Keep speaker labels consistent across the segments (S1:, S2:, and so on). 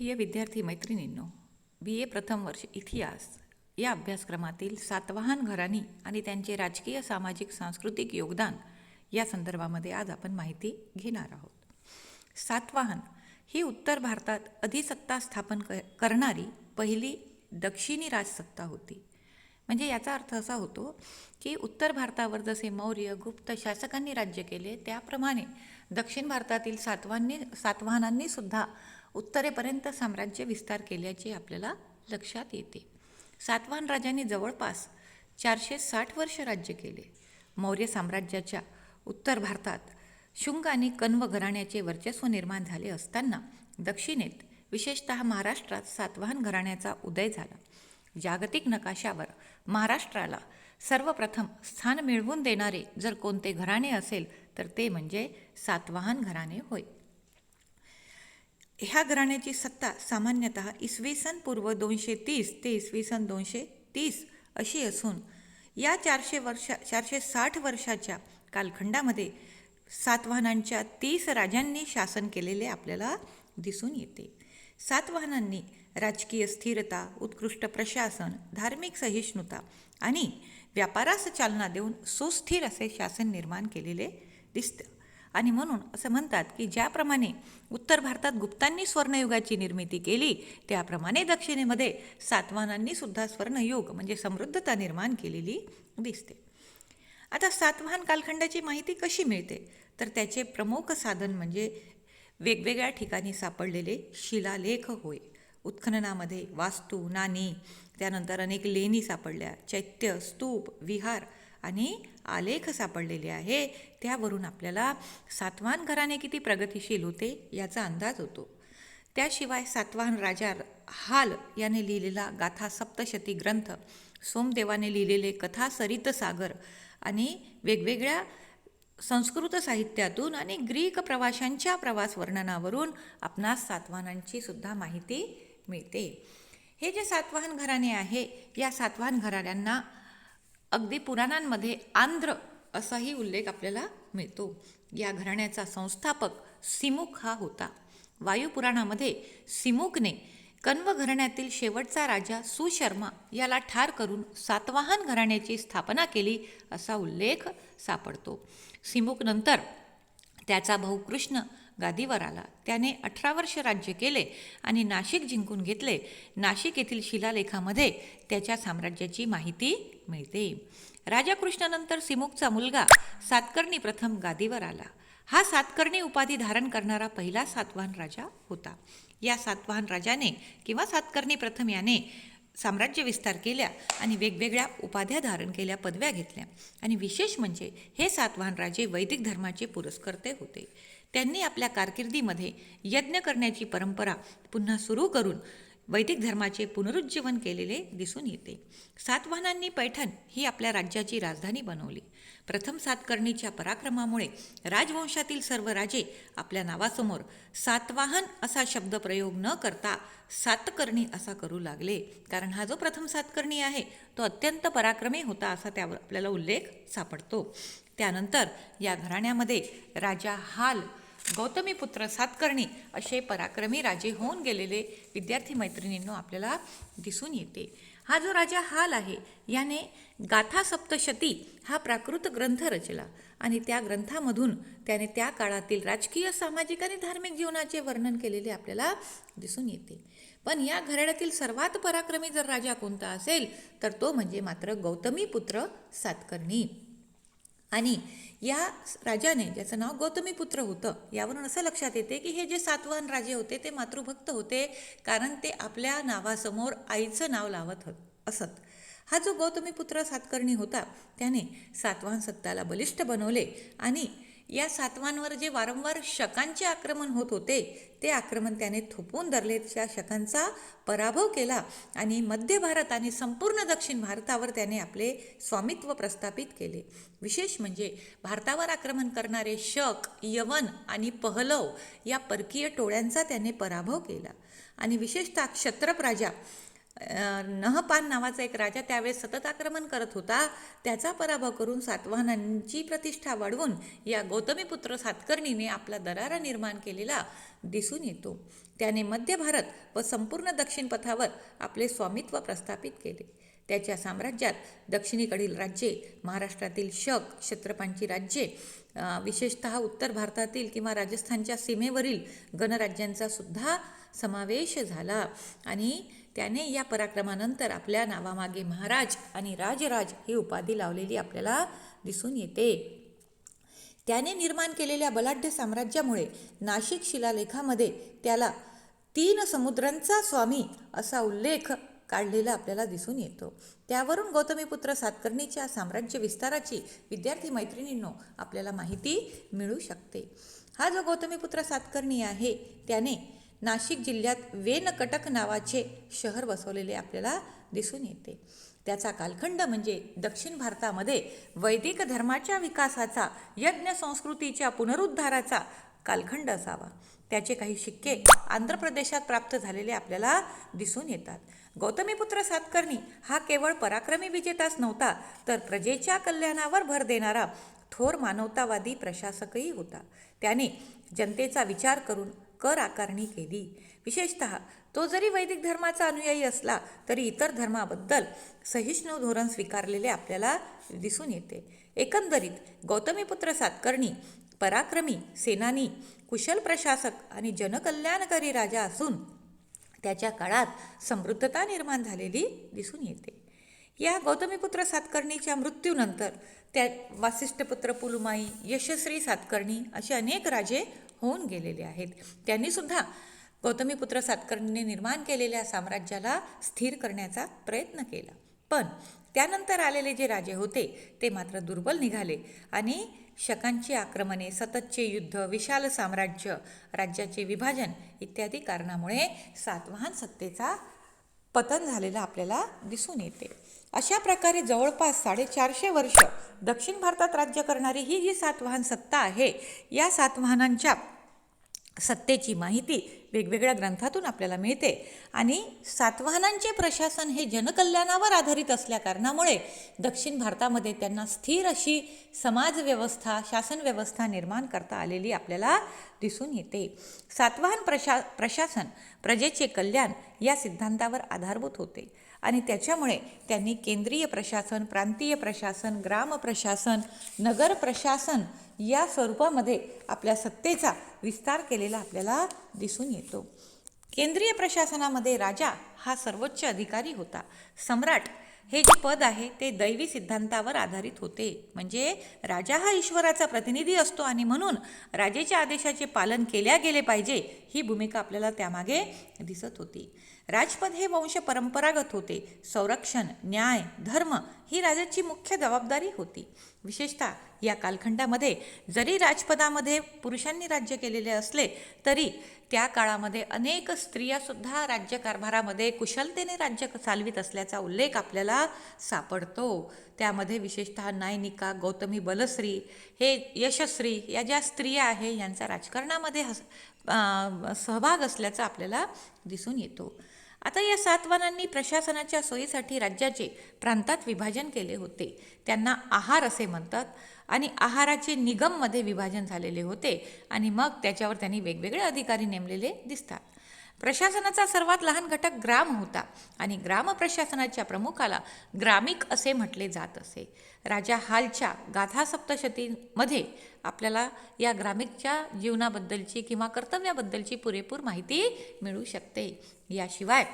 S1: प्रिय विद्यार्थी मैत्रिणींनो बी ए प्रथम वर्ष इतिहास या अभ्यासक्रमातील सातवाहन घराणी आणि त्यांचे राजकीय सामाजिक सांस्कृतिक योगदान या संदर्भामध्ये आज आपण माहिती घेणार आहोत. सातवाहन ही उत्तर भारतात अधिसत्ता स्थापन क करणारी पहिली दक्षिणी राजसत्ता होती. म्हणजे याचा अर्थ असा होतो की उत्तर भारतावर जसे मौर्य गुप्त शासकांनी राज्य केले त्याप्रमाणे दक्षिण भारतातील सातवांनी सातवाहनांनी सुद्धा उत्तरेपर्यंत साम्राज्य विस्तार केल्याचे आपल्याला लक्षात येते. सातवाहन राजांनी जवळपास चारशे साठ वर्ष राज्य केले. मौर्य साम्राज्याच्या उत्तर भारतात शुंग आणि कण्व घराण्याचे वर्चस्व निर्माण झाले असताना दक्षिणेत विशेषतः महाराष्ट्रात सातवाहन घराण्याचा उदय झाला. जागतिक नकाशावर महाराष्ट्राला सर्वप्रथम स्थान मिळवून देणारे जर कोणते घराणे असेल तर ते म्हणजे सातवाहन घराणे होय. ह्या घराण्याची सत्ता सामान्यतः इसवी सन पूर्व दोनशे तीस ते इसवी सन दोनशे तीस अशी असून या चारशे वर्षा चारशे साठ वर्षाच्या कालखंडामध्ये सातवाहनांच्या तीस राजांनी शासन केलेले आपल्याला दिसून येते. सातवाहनांनी राजकीय स्थिरता उत्कृष्ट प्रशासन धार्मिक सहिष्णुता आणि व्यापारास चालना देऊन सुस्थिर असे शासन निर्माण केलेले दिसतं. आणि म्हणून असं म्हणतात की ज्याप्रमाणे उत्तर भारतात गुप्तांनी स्वर्णयुगाची निर्मिती केली त्याप्रमाणे दक्षिणेमध्ये सातवाहनांनी सुद्धा स्वर्णयुग म्हणजे समृद्धता निर्माण केलेली दिसते. आता सातवाहन कालखंडाची माहिती कशी मिळते? तर त्याचे प्रमुख साधन म्हणजे वेगवेगळ्या ठिकाणी सापडलेले शिलालेख होय. उत्खननामध्ये वास्तू नाणी त्यानंतर अनेक लेणी सापडल्या चैत्य स्तूप विहार आणि आलेख सापडलेले आहे. त्यावरून आपल्याला सातवाहन घराणे किती प्रगतिशील होते याचा अंदाज होतो. त्याशिवाय सातवाहन राजा हाल याने लिहिलेला गाथा सप्तशती ग्रंथ सोमदेवाने लिहिलेले कथा सरित सागर आणि वेगवेगळ्या संस्कृत साहित्यातून आणि ग्रीक प्रवाशांच्या प्रवास वर्णनावरून आपणास सातवाहनांची सुद्धा माहिती मिळते. हे जे सातवाहन घराणे आहे या सातवाहन घराण्यांना अगदी पुराणांमध्ये आंध्र असाही उल्लेख आपल्याला मिळतो. या घराण्याचा संस्थापक सिमुक हा होता. वायुपुराणामध्ये सिमुकने कण्व घराण्यातील शेवटचा राजा सुशर्मा याला ठार करून सातवाहन घराण्याची स्थापना केली असा उल्लेख सापडतो. सिमुकनंतर त्याचा भाऊ कृष्ण गादीवर आला. त्याने अठरा वर्ष राज्य केले आणि नाशिक जिंकून घेतले. नाशिक येथील शिलालेखामध्ये त्याच्या साम्राज्याची माहिती मिळते. राजा कृष्णानंतर सिमुकचा मुलगा सातकर्णी प्रथम गादीवर आला. हा सातकर्णी उपाधी धारण करणारा पहिला सातवाहन राजा होता. या सातवाहन राजाने किंवा सातकर्णी प्रथम याने साम्राज्य विस्तार केल्या आणि वेगवेगळ्या उपाध्या धारण केल्या पदव्या घेतल्या. आणि विशेष म्हणजे हे सातवाहन राजे वैदिक धर्माचे पुरस्कर्ते होते. त्यांनी आपल्या कारकिर्दीमध्ये यज्ञ करण्याची परंपरा पुन्हा सुरू करून वैदिक धर्माचे पुनरुज्जीवन केलेले दिसून येते. सातवाहनांनी पैठण ही आपल्या राज्याची राजधानी बनवली. प्रथम सातकर्णीच्या पराक्रमामुळे राजवंशातील सर्व राजे आपल्या नावासमोर सातवाहन असा शब्द प्रयोग न करता सातकर्णी असा करू लागले. कारण हा जो प्रथम सातकर्णी आहे तो अत्यंत पराक्रमी होता असा त्यावर आपल्याला उल्लेख सापडतो. त्यानंतर या घराण्यामध्ये राजा हाल गौतमीपुत्र सातकर्णी असे पराक्रमी राजे होऊन गेलेले विद्यार्थी मैत्रिणींनो आपल्याला दिसून येते. हा जो राजा हाल आहे याने गाथा सप्तशती हा प्राकृत ग्रंथ रचला आणि त्या ग्रंथामधून त्याने त्या काळातील राजकीय सामाजिक आणि धार्मिक जीवनाचे वर्णन केलेले आपल्याला दिसून येते. पण या घराण्यातील सर्वात पराक्रमी जर राजा कोणता असेल तर तो म्हणजे मात्र गौतमीपुत्र सातकर्णी. आणि या राजाने ज्याचं नाव गौतमीपुत्र होतं यावरून असं लक्षात येते की हे जे सातवाहन राजे होते ते मातृभक्त होते कारण ते आपल्या नावासमोर आईचं नाव लावत असत. हा जो गौतमीपुत्र सातकर्णी होता त्याने सातवाहन सत्ताला बलिष्ठ बनवले आणि या सातवांवर जे वारंवार शकांचे आक्रमण होत होते ते आक्रमण त्याने थोपवून धरले. त्या शकांचा पराभव केला आणि मध्य भारत आणि संपूर्ण दक्षिण भारतावर त्याने आपले स्वामित्व प्रस्थापित केले. विशेष म्हणजे भारतावर आक्रमण करणारे शक यवन आणि पहलव या परकीय टोळ्यांचा त्याने पराभव केला. आणि विशेषतः क्षत्रप राजा नहपान नावाचा एक राजा त्यावेळेस सतत आक्रमण करत होता. त्याचा पराभव करून सातवाहनांची प्रतिष्ठा वाढवून या गौतमीपुत्र सातकर्णीने आपला दरारा निर्माण केलेला दिसून येतो. त्याने मध्य भारत व संपूर्ण दक्षिण पथावर आपले स्वामित्व प्रस्थापित केले. त्याच्या साम्राज्यात दक्षिणेकडील राज्ये महाराष्ट्रातील शक क्षत्रपांची राज्ये विशेषतः उत्तर भारतातील किंवा राजस्थानच्या सीमेवरील गणराज्यांचा सुद्धा समावेश झाला. आणि त्याने या पराक्रमानंतर आपल्या नावामागे महाराज आणि राजराज ही उपाधी लावलेली आपल्याला दिसून येते. त्याने निर्माण केलेल्या बलाढ्य साम्राज्यामुळे नाशिक शिलालेखामध्ये त्याला तीन समुद्रांचा स्वामी असा उल्लेख काढलेला आपल्याला दिसून येतो. त्यावरून गौतमीपुत्र सातकर्णीच्या साम्राज्य विस्ताराची विद्यार्थी मैत्रिणींनो आपल्याला माहिती मिळू शकते. हा जो गौतमीपुत्र सातकर्णी आहे त्याने नाशिक जिल्ह्यात वेनकटक नावाचे शहर बसवलेले आपल्याला दिसून येते. त्याचा कालखंड म्हणजे दक्षिण भारतामध्ये वैदिक धर्माच्या विकासाचा यज्ञ संस्कृतीच्या पुनरुद्धाराचा कालखंड असावा. त्याचे काही शिक्के आंध्र प्रदेशात प्राप्त झालेले आपल्याला दिसून येतात. गौतमीपुत्र सातकर्णी हा केवळ पराक्रमी विजेताच नव्हता तर प्रजेच्या कल्याणावर भर देणारा थोर मानवतावादी प्रशासकही होता. त्याने जनतेचा विचार करून कर आकारणी केली. विशेषत तो जरी वैदिक धर्माचा अनुयायी असला तरी इतर धर्माबद्दल सहिष्णू धोरण स्वीकारलेले आपल्याला दिसून येते. एकंदरीत गौतमीपुत्र सातकर्णी पराक्रमी सेनानी कुशल प्रशासक आणि जनकल्याणकारी राजा असून त्याच्या काळात समृद्धता निर्माण झालेली दिसून येते. या गौतमीपुत्र सातकर्णीच्या मृत्यूनंतर त्या वासिष्ठपुत्र पुलुमाई यशस्वी सातकर्णी असे अनेक राजे होऊन गेलेले आहेत. त्यांनी सुद्धा गौतमीपुत्र सातकर्णीने निर्माण केलेल्या साम्राज्याला स्थिर करण्याचा प्रयत्न केला. पण त्यानंतर आलेले जे राजे होते ते मात्र दुर्बल निघाले आणि शकांची आक्रमणे सततचे युद्ध विशाल साम्राज्य राज्याचे विभाजन इत्यादी कारणामुळे सातवाहन सत्तेचा पतन झालेलं आपल्याला दिसून येते. अशा प्रकारे जवळपास साडेचारशे वर्ष दक्षिण भारतात राज्य करणारी ही जी सातवाहन सत्ता आहे या सातवाहनांच्या सत्तेची माहिती वेगवेगळ्या ग्रंथातून आपल्याला मिळते. आणि सातवाहनांचे प्रशासन हे जनकल्याणावर आधारित असल्याकारणामुळे दक्षिण भारतामध्ये त्यांना स्थिर अशी समाजव्यवस्था शासनव्यवस्था निर्माण करता आलेली आपल्याला दिसून येते. सातवाहन प्रशा प्रशासन प्रजेचे कल्याण या सिद्धांतावर आधारभूत होते. आणि त्याच्यामुळे त्यांनी केंद्रीय प्रशासन प्रांतीय प्रशासन ग्राम प्रशासन नगर प्रशासन या स्वरूपामध्ये आपल्या सत्तेचा विस्तार केलेला आपल्याला दिसून येतो. केंद्रीय प्रशासनामध्ये राजा हा सर्वोच्च अधिकारी होता. सम्राट हे जे पद आहे ते दैवी सिद्धांतावर आधारित होते. म्हणजे राजा हा ईश्वराचा प्रतिनिधी असतो आणि म्हणून राजेच्या आदेशाचे पालन केल्या गेले पाहिजे ही भूमिका आपल्याला त्यामागे दिसत होती. राजपद हे वंश परंपरागत होते. संरक्षण न्याय धर्म ही राजाची मुख्य जबाबदारी होती. विशेषतः या कालखंडामध्ये जरी राजपदामध्ये पुरुषांनी राज्य केलेले असले तरी त्या काळामध्ये अनेक स्त्रियासुद्धा राज्यकारभारामध्ये कुशलतेने राज्य चालवित असल्याचा उल्लेख आपल्याला सापडतो. त्यामध्ये विशेषतः नायनिका गौतमी बलश्री हे यशश्री या ज्या स्त्रिया आहे यांचा राजकारणामध्ये हस सहभाग असल्याचा आपल्याला दिसून येतो. आता या सातवानांनी प्रशासनाच्या सोयीसाठी राज्याचे प्रांतात विभाजन केले होते. त्यांना आहार असे म्हणतात आणि आहाराचे निगममध्ये विभाजन झालेले होते आणि मग त्याच्यावर त्यांनी वेगवेगळे अधिकारी नेमलेले दिसतात. प्रशासनाचा सर्वात लहान घटक ग्राम होता आणि ग्राम प्रशासनाच्या प्रमुखाला ग्रामिक असे म्हटले जात असे. राजा हालच्या गाथा सप्तशतीमध्ये आपल्याला या ग्रामिकच्या जीवनाबद्दलची किंवा कर्तव्याबद्दलची पुरेपूर माहिती मिळू शकते. याशिवाय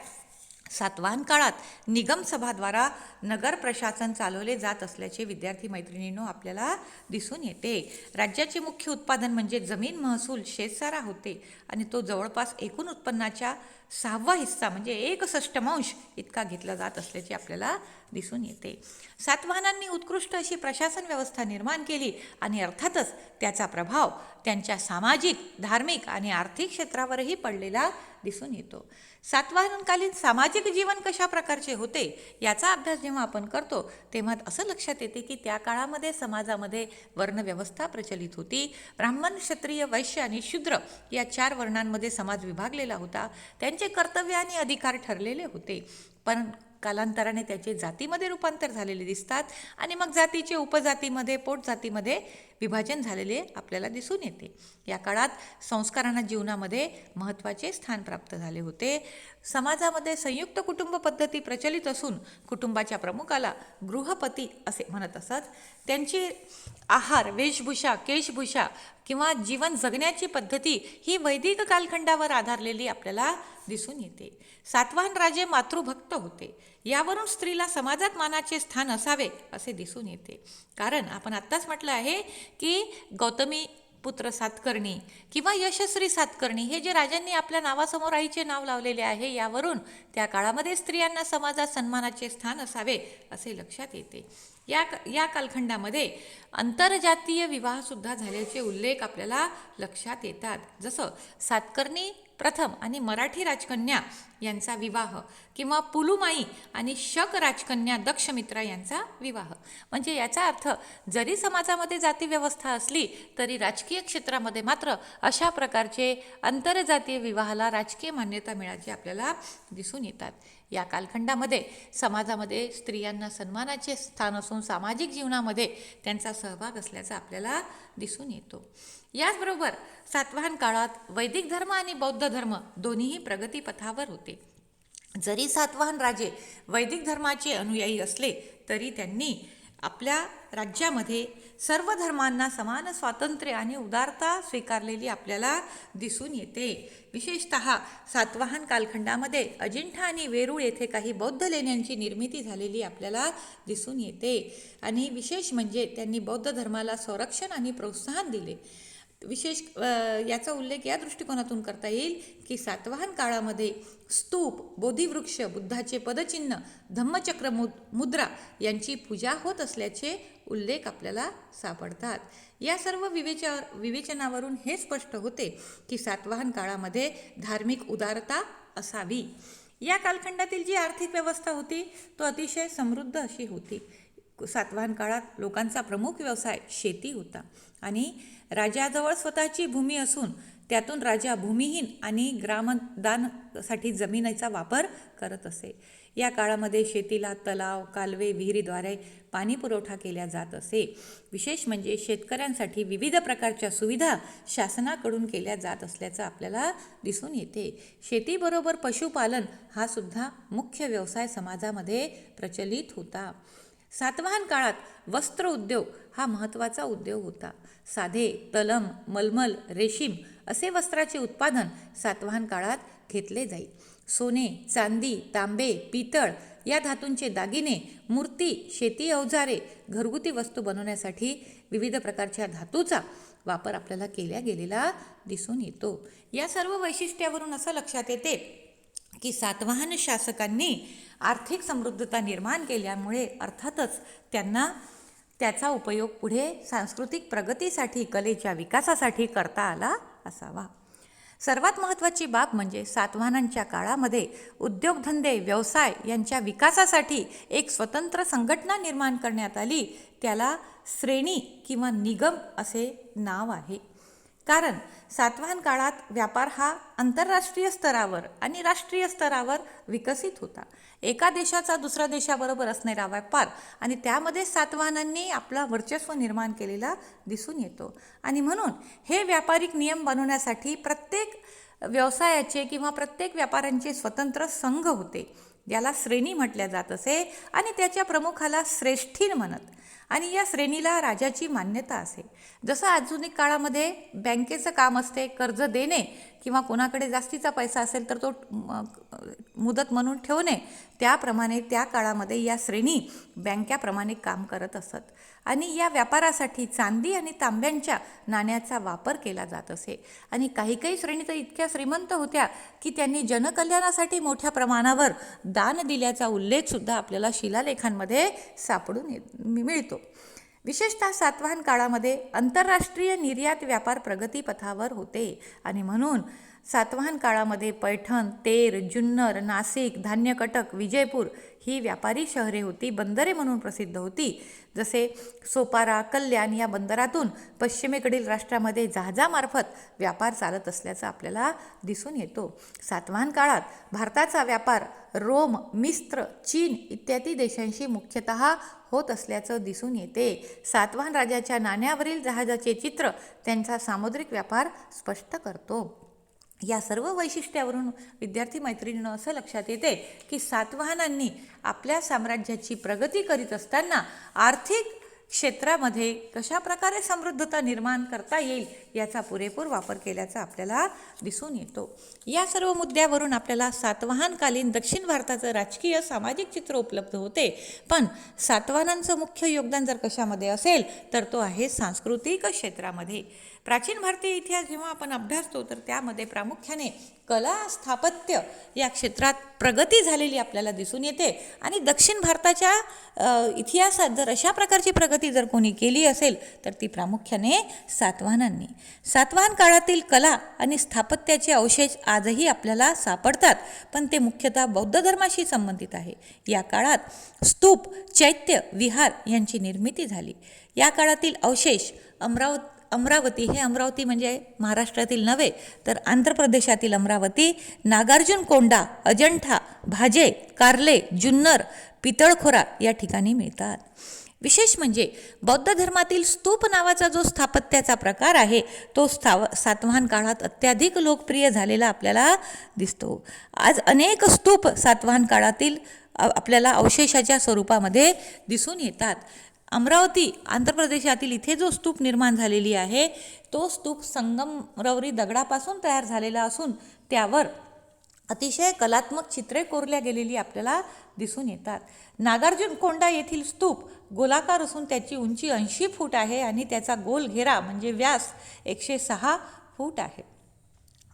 S1: सातवाहन काळात निगम सभाद्वारा नगर प्रशासन चालवले जात असल्याचे विद्यार्थी मैत्रिणींनो आपल्याला दिसून येते. राज्याचे मुख्य उत्पादन म्हणजे जमीन महसूल शेतसारा होते आणि तो जवळपास एकूण उत्पन्नाच्या सहावा हिस्सा म्हणजे एकसष्टमांश इतका घेतला जात असल्याचे आपल्याला दिसून येते. सातवाहनांनी उत्कृष्ट अशी प्रशासन व्यवस्था निर्माण केली आणि अर्थातच त्याचा प्रभाव त्यांच्या सामाजिक धार्मिक आणि आर्थिक क्षेत्रावरही पडलेला दिसून येतो. सातवाहनकालीन सामाजिक जीवन कशा प्रकारचे होते याचा अभ्यास जेव्हा आपण करतो तेव्हा असं लक्षात येते की त्या काळामध्ये समाजामध्ये वर्णव्यवस्था प्रचलित होती. ब्राह्मण क्षत्रिय वैश्य आणि शूद्र या चार वर्णांमध्ये समाज विभागलेला होता. त्यांचे कर्तव्य आणि अधिकार ठरलेले होते. पण कालांतराने त्याचे जातीमध्ये रूपांतर झालेले दिसतात आणि मग जातीचे उपजातीमध्ये पोटजातीमध्ये विभाजन झालेले आपल्याला दिसून येते. या काळात संस्कारांना जीवनामध्ये महत्त्वाचे स्थान प्राप्त झाले होते. समाजामध्ये संयुक्त कुटुंब पद्धती प्रचलित असून कुटुंबाच्या प्रमुखाला गृहपती असे म्हणत असत. त्यांची आहार वेशभूषा केशभूषा किंवा जीवन जगण्याची पद्धती ही वैदिक कालखंडावर आधारलेली आपल्याला दिसून येते. सातवाहन राजे मातृभक्त होते. यावरून स्त्रीला समाजात मानाचे स्थान असावे असे दिसून येते. कारण आपण आत्ताच म्हटलं आहे की गौतमी पुत्र सातकर्णी किंवा यशस्वी सातकर्णी हे जे राजांनी आपल्या नावासमोर आईचे नाव लावलेले आहे यावरून त्या काळामध्ये स्त्रियांना समाजात सन्मानाचे स्थान असावे असे लक्षात येते. या या कालखंडामध्ये आंतरजातीय विवाहसुद्धा झाल्याचे उल्लेख आपल्याला लक्षात येतात. जसं सातकर्णी प्रथम आणि मराठी राजकन्या यांचा विवाह किंवा पुलुमाई आणि शक राजकन्या दक्षमित्रा यांचा विवाह. म्हणजे याचा अर्थ जरी समाजामध्ये जाती व्यवस्था असली तरी राजकीय क्षेत्रामध्ये मात्र अशा प्रकारचे आंतरजातीय विवाहाला राजकीय मान्यता मिळायची आपल्याला दिसून येतात. या कालखंडामध्ये समाजामध्ये स्त्रियांना सन्मानाचे स्थान असून सामाजिक जीवनामध्ये त्यांचा सहभाग असल्याचा आपल्याला दिसून येतो. याचबरोबर सातवाहन काळात वैदिक धर्म आणि बौद्ध धर्म दोन्हीही प्रगतीपथावर होते. जरी सातवाहन राजे वैदिक धर्माचे अनुयायी असले तरी त्यांनी आपल्या राज्यामध्ये सर्व धर्मांना समान स्वातंत्र्य आणि उदारता स्वीकारलेली आपल्याला दिसून येते. विशेषत सातवाहन कालखंडामध्ये अजिंठा आणि वेरूळ येथे काही बौद्ध लेण्यांची निर्मिती झालेली आपल्याला दिसून येते. आणि विशेष म्हणजे त्यांनी बौद्ध धर्माला संरक्षण आणि प्रोत्साहन दिले. विशेष याचा उल्लेख या दृष्टिकोनातून करता येईल की सातवाहन काळामध्ये स्तूप बोधिवृक्ष बुद्धाचे पदचिन्ह धम्मचक्र मुद मुद्रा यांची पूजा होत असल्याचे उल्लेख आपल्याला सापडतात. या सर्व विवेचा विवेचनावरून हे स्पष्ट होते की सातवाहन काळामध्ये धार्मिक उदारता असावी. या कालखंडातील जी आर्थिक व्यवस्था होती तो अतिशय समृद्ध अशी होती. सातवाहन काळात लोकांचा प्रमुख व्यवसाय शेती होता. आणि राजाजवळ स्वतःची भूमी असून त्यातून राजा भूमिहीन आणि ग्रामदानसाठी जमिनीचा वापर करत असे. या काळामध्ये शेतीला तलाव कालवे विहिरीद्वारे पाणी पुरवठा केला जात असे. विशेष म्हणजे शेतकऱ्यांसाठी विविध प्रकारच्या सुविधा शासनाकडून केल्या जात असल्याचं आपल्याला दिसून येते. शेतीबरोबर पशुपालन हा सुद्धा मुख्य व्यवसाय समाजामध्ये प्रचलित होता. सातवाहन काळात वस्त्र उद्योग हा महत्त्वाचा उद्योग होता. साधे तलम मलमल रेशीम असे वस्त्राचे उत्पादन सातवाहन काळात घेतले जाई. सोने चांदी तांबे पितळ या धातूंचे दागिने मूर्ती शेती अवजारे घरगुती वस्तू बनवण्यासाठी विविध प्रकारच्या धातूचा वापर आपल्याला केल्या गेलेला दिसून येतो. या सर्व वैशिष्ट्यावरून असं लक्षात येते की सातवाहन शासकांनी आर्थिक समृद्धता निर्माण केल्यामुळे अर्थातच त्यांना त्याचा उपयोग पुढे सांस्कृतिक प्रगतीसाठी कलेच्या विकासासाठी करता आला असावा. सर्वात महत्त्वाची बाब म्हणजे सातवाहनांच्या काळामध्ये उद्योगधंदे व्यवसाय यांच्या विकासासाठी एक स्वतंत्र संघटना निर्माण करण्यात आली. त्याला श्रेणी किंवा निगम असे नाव आहे. कारण सातवाहन काळात व्यापार हा आंतरराष्ट्रीय स्तरावर आणि राष्ट्रीय स्तरावर विकसित होता. एका देशाचा दुसऱ्या देशाबरोबर असणारा व्यापार आणि त्यामध्ये सातवाहनांनी आपला वर्चस्व निर्माण केलेला दिसून येतो. आणि म्हणून हे व्यापारिक नियम बनवण्यासाठी प्रत्येक व्यवसायाचे किंवा प्रत्येक व्यापाऱ्यांचे स्वतंत्र संघ होते. ज्याला श्रेणी म्हटल्या जात असे आणि त्याच्या प्रमुखाला श्रेष्ठीन म्हणत. आणि या श्रेणीला राजाची मान्यता असे. जसं आधुनिक काळामध्ये बँकेचं काम असते कर्ज देणे किंवा कोणाकडे जास्तीचा पैसा असेल तर तो मुदत म्हणून ठेवणे त्याप्रमाणे त्या काळामध्ये या श्रेणी बँक्याप्रमाणे काम करत असत. आणि या व्यापारासाठी चांदी आणि तांब्यांच्या नाण्याचा वापर केला जात असे. आणि काही काही श्रेणी तर इतक्या श्रीमंत होत्या की त्यांनी जनकल्याणासाठी मोठ्या प्रमाणावर दान दिल्याचा उल्लेखसुद्धा आपल्याला शिलालेखांमध्ये सापडून मिळतो. विशेषतः सातवाहन काळामध्ये आंतरराष्ट्रीय निर्यात व्यापार प्रगतीपथावर होते. आणि म्हणून सातवाहन काळामध्ये पैठण तेर जुन्नर नाशिक धान्यकटक विजयपूर ही व्यापारी शहरे होती बंदरे म्हणून प्रसिद्ध होती. जसे सोपारा कल्याण या बंदरातून पश्चिमेकडील राष्ट्रामध्ये जहाजामार्फत व्यापार चालत असल्याचं आपल्याला दिसून येतो. सातवाहन काळात भारताचा व्यापार रोम मिस्र चीन इत्यादी देशांशी मुख्यतः होत असल्याचं दिसून येते. सातवाहन राजाच्या नाण्यावरील जहाजाचे चित्र त्यांचा सामुद्रिक व्यापार स्पष्ट करतो. या सर्व वैशिष्ट्यावरून विद्यार्थी मैत्रिणीनं असं लक्षात येते की सातवाहनांनी आपल्या साम्राज्याची प्रगती करीत असताना आर्थिक क्षेत्रामध्ये कशा प्रकारे समृद्धता निर्माण करता येईल याचा पुरेपूर वापर केल्याचा आपल्याला दिसून येतो. या सर्व मुद्द्यावरून आपल्याला सातवाहनकालीन दक्षिण भारताचं राजकीय सामाजिक चित्र उपलब्ध होते. पण सातवाहनांचं मुख्य योगदान जर कशामध्ये असेल तर तो आहे सांस्कृतिक क्षेत्रामध्ये. प्राचीन भारतीय इतिहास जेव्हा आपण अभ्यासतो तर त्यामध्ये प्रामुख्याने कला स्थापत्य या क्षेत्रात प्रगती झालेली आपल्याला दिसून येते. आणि दक्षिण भारताच्या इतिहासात जर अशा प्रकारची प्रगती जर कोणी केली असेल तर ती प्रामुख्याने सातवाहनांनी. सातवाहन काळातील कला आणि स्थापत्याचे अवशेष आजही आपल्याला सापडतात पण ते मुख्यतः बौद्ध धर्माशी संबंधित आहे. या काळात स्तूप चैत्य विहार यांची निर्मिती झाली. या काळातील अवशेष अमरावती अमरावती हे अमरावती म्हणजे महाराष्ट्रातील नव्हे तर आंध्र प्रदेशातील अमरावती नागार्जुन कोंडा अजंठा भाजे कार्ले जुन्नर पितळखोरा या ठिकाणी मिळतात. विशेष म्हणजे बौद्ध धर्मातील स्तूप नावाचा जो स्थापत्याचा प्रकार आहे तो स्थाव सातवाहन काळात अत्याधिक लोकप्रिय झालेला आपल्याला दिसतो. आज अनेक स्तूप सातवाहन काळातील आपल्याला अवशेषाच्या स्वरूपामध्ये दिसून येतात. अमरावती आंध्र प्रदेशातील इथे जो स्तूप निर्माण झालेली आहे तो स्तूप संगमरवरी दगडापासून तयार झालेला असून त्यावर अतिशय कलात्मक चित्रे कोरल्या गेलेली आपल्याला दिसून येतात. नागार्जुन कोंडा येथील स्तूप गोलाकार असून त्याची उंची ऐंशी फूट आहे आणि त्याचा गोल घेरा म्हणजे व्यास एकशे सहा फूट आहे.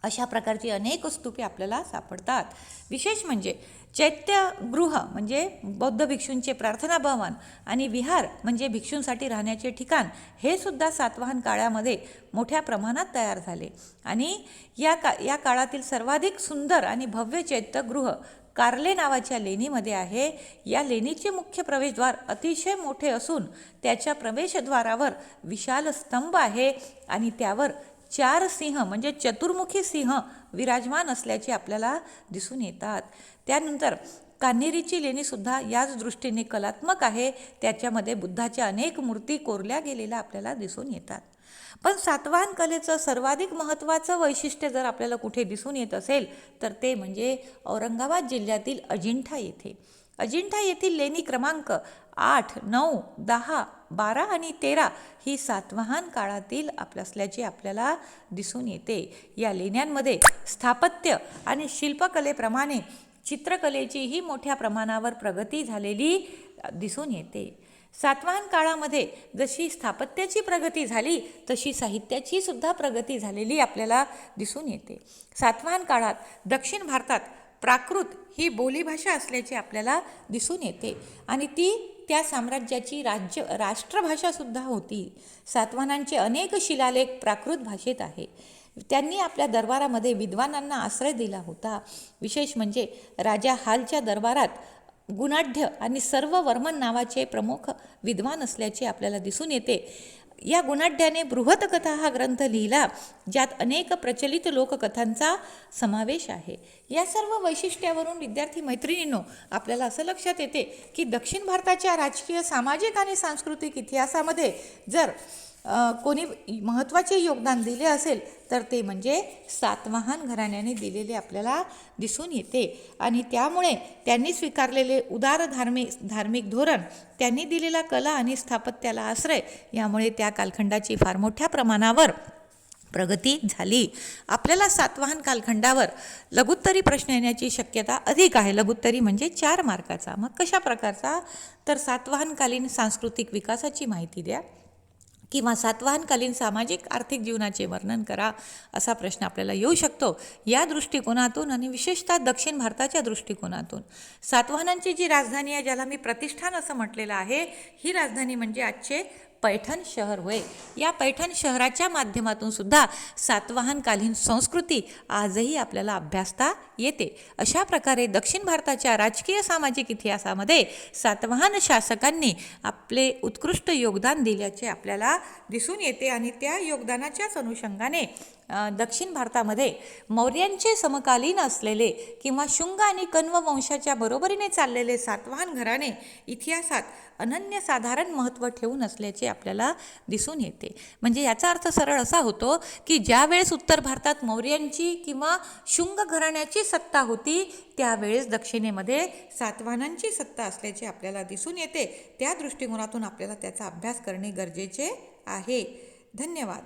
S1: अशा प्रकारची अनेक स्तूपे आपल्याला सापडतात. विशेष म्हणजे चैत्यगृह म्हणजे बौद्ध भिक्षूंचे प्रार्थना भवन आणि विहार म्हणजे भिक्षूंसाठी राहण्याचे ठिकाण हे सुद्धा सातवाहन काळामध्ये मोठ्या प्रमाणात तयार झाले. आणि या का या काळातील सर्वाधिक सुंदर आणि भव्य चैत्यगृह कार्ले नावाच्या लेणीमध्ये आहे. या लेणीचे मुख्य प्रवेशद्वार अतिशय मोठे असून त्याच्या प्रवेशद्वारावर विशाल स्तंभ आहे आणि त्यावर चार सिंह म्हणजे चतुर्मुखी सिंह विराजमान असल्याचे आपल्याला दिसून येतात. त्यानंतर कान्हेरीची लेणीसुद्धा याच दृष्टीने कलात्मक आहे. त्याच्यामध्ये बुद्धाच्या अनेक मूर्ती कोरल्या गेलेल्या आपल्याला दिसून येतात. पण सातवान कलेचं सर्वाधिक महत्त्वाचं वैशिष्ट्य जर आपल्याला कुठे दिसून येत असेल तर ते म्हणजे औरंगाबाद जिल्ह्यातील अजिंठा येथे. अजिंठा येथील लेणी क्रमांक आठ नऊ दहा बारा आणि तेरा ही सातवाहन काळातील आपल्या असल्याचे आपल्याला दिसून येते. या लेण्यांमध्ये स्थापत्य आणि शिल्पकलेप्रमाणे चित्रकलेचीही मोठ्या प्रमाणावर प्रगती झालेली दिसून येते. सातवाहन काळामध्ये जशी स्थापत्याची प्रगती झाली तशी साहित्याची सुद्धा प्रगती झालेली आपल्याला दिसून येते. सातवाहन काळात दक्षिण भारतात प्राकृत ही बोलीभाषा असल्याचे आपल्याला दिसून येते. आणि ती त्या साम्राज्याची राज्य राष्ट्रभाषासुद्धा होती. सातवाहनांचे अनेक शिलालेख प्राकृत भाषेत आहे. त्यांनी आपल्या दरबारामध्ये विद्वानांना आश्रय दिला होता. विशेष म्हणजे राजा हालच्या दरबारात गुणाढ्य आणि सर्व वर्मन नावाचे प्रमुख विद्वान असल्याचे आपल्याला दिसून येते. या गुणाढ्याने बृहत्कथा हा ग्रंथ लिहिला ज्यात अनेक प्रचलित लोककथांचा समावेश आहे. या सर्व वैशिष्ट्यावरून विद्यार्थी मैत्रिणींनो आपल्याला असं लक्षात येते की दक्षिण भारताच्या राजकीय सामाजिक आणि सांस्कृतिक इतिहासामध्ये जर कोणी महत्त्वाचे योगदान दिले असेल तर ते म्हणजे सातवाहन घराण्याने दिलेले आपल्याला दिसून येते. आणि त्यामुळे त्यांनी स्वीकारलेले उदार धार्मिक धार्मिक धोरण त्यांनी दिलेला कला आणि स्थापत्याला आश्रय यामुळे त्या कालखंडाची फार मोठ्या प्रमाणावर प्रगती झाली. आपल्याला सातवाहन कालखंडावर लघुत्तरी प्रश्न येण्याची शक्यता अधिक आहे. लघुत्तरी म्हणजे चार मार्काचा. मग कशा प्रकारचा? तर सातवाहनकालीन सांस्कृतिक विकासाची माहिती द्या. किंवा सातवाहनकालीन सामाजिक आर्थिक जीवनाचे वर्णन करा असा प्रश्न आपल्याला येऊ शकतो. या दृष्टिकोनातून आणि विशेषतः दक्षिण भारताच्या दृष्टिकोनातून. सातवाहनांची जी राजधानी आहे ज्याला मी प्रतिष्ठान असं म्हटलेलं आहे ही राजधानी म्हणजे आजचे पैठण शहर होय. या पैठण शहराच्या माध्यमातून सुद्धा सातवाहनकालीन संस्कृती आजही आपल्याला अभ्यासता येते. अशा प्रकारे दक्षिण भारताच्या राजकीय सामाजिक इतिहासामध्ये सातवाहन शासकांनी आपले उत्कृष्ट योगदान दिल्याचे आपल्याला दिसून येते आणि त्या योगदानाच्याच अनुषंगाने दक्षिण भारतामध्ये मौर्यांचे समकालीन असलेले किंवा शुंग आणि कण्व वंशाच्या बरोबरीने चाललेले सातवाहन घराणे इतिहासात अनन्यसाधारण महत्त्व ठेवून असल्याचे आपल्याला दिसून येते. म्हणजे याचा अर्थ सरळ असा होतो की ज्यावेळेस उत्तर भारतात मौर्यांची किंवा शुंग घराण्याची सत्ता होती त्यावेळेस दक्षिणेमध्ये सातवाहनांची सत्ता असल्याचे आपल्याला दिसून येते. त्या दृष्टिकोनातून आपल्याला त्याचा अभ्यास करणे गरजेचे आहे. धन्यवाद.